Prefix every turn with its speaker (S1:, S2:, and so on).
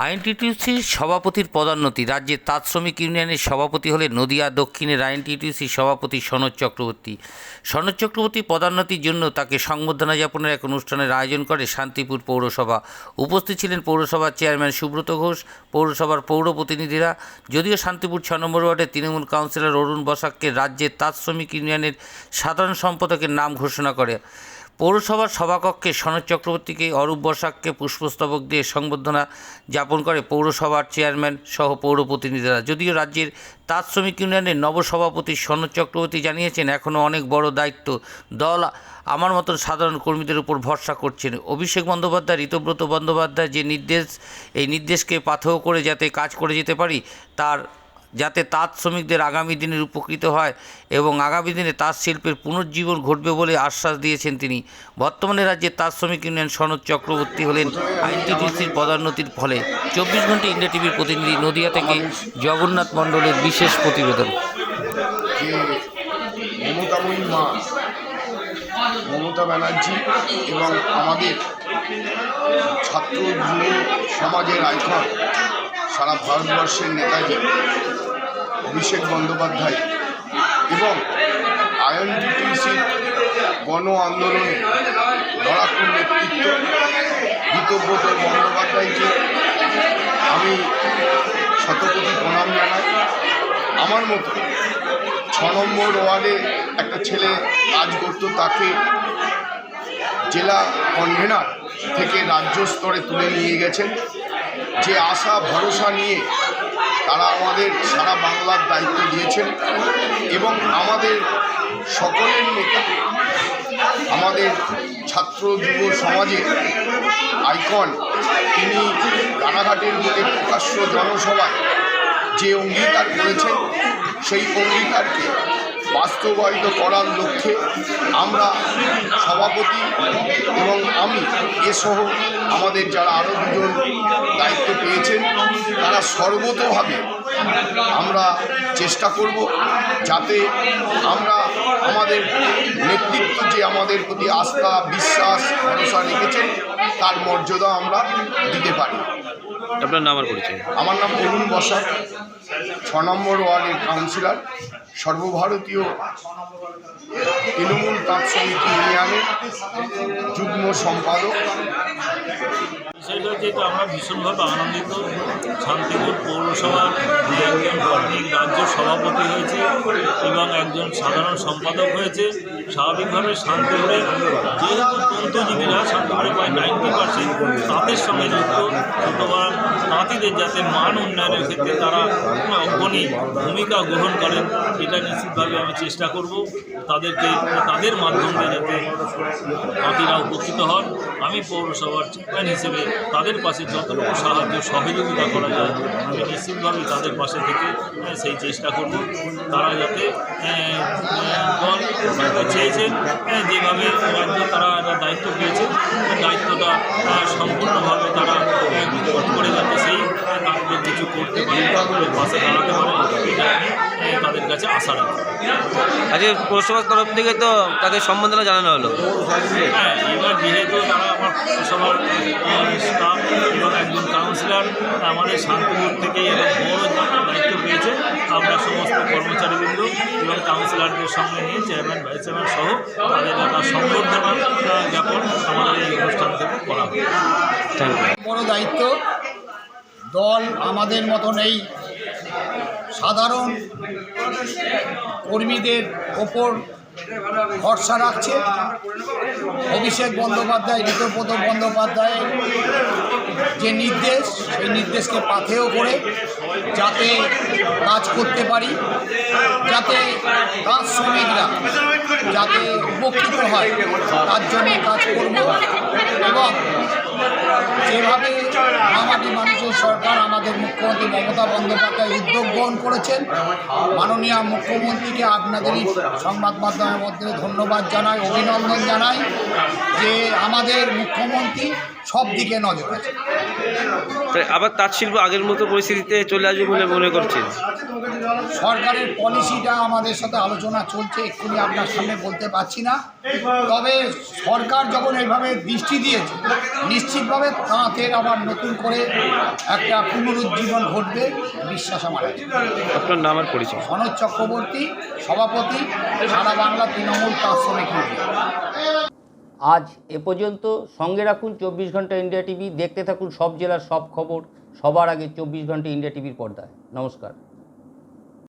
S1: আইএনটিটিউসির সভাপতির পদোন্নতি। রাজ্যের তাঁত শ্রমিক ইউনিয়নের সভাপতি হলেন নদিয়া, দক্ষিণের আইএনটিটিউসির সভাপতি সনদ চক্রবর্তী। সনদ চক্রবর্তী পদোন্নতির জন্য তাকে সংবর্ধনা জ্ঞাপনের এক অনুষ্ঠানের আয়োজন করে শান্তিপুর পৌরসভা। উপস্থিত ছিলেন পৌরসভার চেয়ারম্যান সুব্রত ঘোষ, পৌরসভার পৌর প্রতিনিধিরা। যদিও শান্তিপুর ছ নম্বর ওয়ার্ডের তৃণমূল কাউন্সিলর অরুণ বসাককে রাজ্যের তাঁত শ্রমিক ইউনিয়নের সাধারণ সম্পাদকের নাম ঘোষণা করে। পৌরসভার সভাকক্ষে সনদ চক্রবর্তীকে অরূপ বসাককে পুষ্পস্তবক দিয়ে সংবর্ধনা জ্ঞাপন করে পৌরসভার চেয়ারম্যান সহ পৌর প্রতিনিধিরা যদিও রাজ্যের তাঁত শ্রমিক ইউনিয়নের নবসভাপতি সনদ চক্রবর্তী জানিয়েছেন এখনও অনেক বড় দায়িত্ব দল আমার মতন সাধারণ কর্মীদের উপর ভরসা করছেন। অভিষেক বন্দ্যোপাধ্যায়, ঋতব্রত বন্দ্যোপাধ্যায় যে নির্দেশ, এই নির্দেশকে পাথেয় করে যাতে কাজ করে যেতে পারি, তার যাতে তাঁত শ্রমিকদের আগামী দিনের উপকৃত হয় এবং আগামী দিনে তাঁত শিল্পের পুনর্জীবন ঘটবে বলে আশ্বাস দিয়েছেন তিনি। বর্তমানে রাজ্যে তাঁত শ্রমিক ইউনিয়ন সনদ চক্রবর্তী হলেন আইনটিটিসির পদোন্নতির ফলে। চব্বিশ ঘণ্টা ইন্ডিয়া টিভির প্রতিনিধি নদিয়া থেকে জগন্নাথ মণ্ডলের বিশেষ প্রতিবেদন।
S2: মমতা ব্যানার্জি এবং আমাদের ছাত্র সমাজের আইকন সারা ভারতবর্ষের নেতাজি। অভিষেক বন্দ্যোপাধ্যায় এবং আইএনটিটিসির গণ আন্দোলনে লড়াকুর নেতৃত্ব ঋতব্রত বন্দ্যোপাধ্যায়কে আমি শতকোটি প্রণাম জানাই। আমার মতো ছ নম্বর ওয়ার্ডে একটা ছেলে কাজ করতো, তাকে জেলা কনভেনার থেকে রাজ্য স্তরে তুলে নিয়ে গেছেন। যে আশা, ভরসা নিয়ে তারা আমাদের সারা বাংলার দায়িত্ব দিয়েছেন এবং আমাদের সকলের নেতা, আমাদের ছাত্র যুব সমাজের আইকন, তিনি রানাঘাটের বুকে প্রকাশ্য জনসভায় যে অঙ্গীকার করেছেন, সেই অঙ্গীকারকে বাস্তবায়িত করার লক্ষ্যে আমরা সভাপতি এবং আমি এসহ আমাদের যারা আরও দুজন দায়িত্ব পেয়েছেন, তারা সর্বতভাবে আমরা চেষ্টা করব যাতে আমরা আমাদের নেতৃত্ব যে আমাদের প্রতি আস্থা, বিশ্বাস, ভরসা রেখেছেন তার মর্যাদা আমরা দিতে পারি।
S3: আপনার নাম আর পরিচয়?
S2: আমার নাম অরুণ বসাক ছ নম্বর ওয়ার্ডের কাউন্সিলর। সর্বভারতীয় তৃণমূল তাঁত সমিতি ইউনিয়নের যুগ্ম সম্পাদক।
S4: বিষয়টা হচ্ছে আমরা ভীষণভাবে আনন্দিত। শান্তিপুর পৌরসভার একজন কর্মী রাজ্য সভাপতি হয়েছে এবং একজন সাধারণ সম্পাদক হয়েছে। স্বাভাবিকভাবে শান্তিপুরে যেহেতু তন্তুজীবীরা শান্তিপুরে প্রায় নাইনটি তাঁতের সঙ্গে যুক্ত। সুতরাং তাঁতিদের যাতে মান উন্নয়নের ক্ষেত্রে তারা অগ্রণী ভূমিকা গ্রহণ করেন এটা নিশ্চিতভাবে আমি চেষ্টা করব। তাদেরকে তাদের মাধ্যমে যাতে তাঁতিরা উপকৃত হন। আমি পৌরসভার চেয়ারম্যান হিসেবে তাদের পাশে যতটুকু সাহায্য সহযোগিতা করা যায় আমি নিশ্চিতভাবে তাদের পাশে থেকে আহ, সেই চেষ্টা করব। তারা যাতে দল চেয়েছেন আহ, যেভাবে রাজ্য তারা দায়িত্ব পেয়েছে দায়িত্বটা সম্পূর্ণভাবে তারা নিকট করে যাতে সেই আহ, কিছু করতে পারে তাদের পাশে দাঁড়াতে পারে তাদের কাছে আশা রাখি।
S3: আজকে পৌরসভার তরফ থেকে তো তাদের সম্বর্ধনা জানানো হলো।
S4: হ্যাঁ এবার যেহেতু তারা আমার সবার স্টাফ এবং একজন কাউন্সিলর আমাদের শান্তিপুর থেকে এবং বড় দায়িত্ব পেয়েছে আমরা সমস্ত কর্মচারীবৃন্দ এবং কাউন্সিলরদের সঙ্গে নিয়ে চেয়ারম্যান ভাইস চেয়ারম্যান সহ তাদের একটা সংবর্ধনা আহ, জ্ঞাপন আমাদের এই অনুষ্ঠান থেকে করা হবে।
S5: বড় দায়িত্ব দল আমাদের মতন এই সাধারণ কর্মীদের ওপর ভরসা রাখছে। অভিষেক বন্দ্যোপাধ্যায় ঋতব্রত বন্দ্যোপাধ্যায়ের যে নির্দেশ, সেই নির্দেশকে পাথেয় করে যাতে কাজ করতে পারি, যাতে কাজ শ্রমিকরা যাতে উপকৃত হয়, তার জন্য কাজ করব। এবং যেভাবে আমাদের মুখ্যমন্ত্রী মমতা বন্দ্যোপাধ্যায় উদ্যোগ গ্রহণ করেছেন। মাননীয় মুখ্যমন্ত্রীকে আপনাদেরই সংবাদ মাধ্যমের মধ্যে ধন্যবাদ জানাই, অভিনন্দন জানাই যে আমাদের মুখ্যমন্ত্রী সব দিকে নজর আছে।
S3: আবার তাঁত শিল্প আগের মতো পরিস্থিতিতে চলে আসবে বলে মনে করছেন?
S5: সরকারের পলিসিটা আমাদের সাথে আলোচনা চলছে এক্ষুনি আপনার সামনে বলতে পারছি না। তবে সরকার যখন এইভাবে দৃষ্টি দিয়েছে নিশ্চিতভাবে তাঁতের আবার নতুন করে একটা পুনরুজ্জীবন ঘটবে বিশ্বাস আমার
S6: আপনার নাম আর পরিচয়?
S5: সনদ চক্রবর্তী সভাপতি সারা বাংলা তৃণমূল তাঁত শ্রমিক
S1: আজ এ পর্যন্ত সঙ্গে রাখুন চব্বিশ ঘণ্টা ইন্ডিয়া টিভি দেখতে থাকুন সব জেলার সব খবর সবার আগে চব্বিশ ঘণ্টা ইন্ডিয়া টিভির পর্দায়। নমস্কার।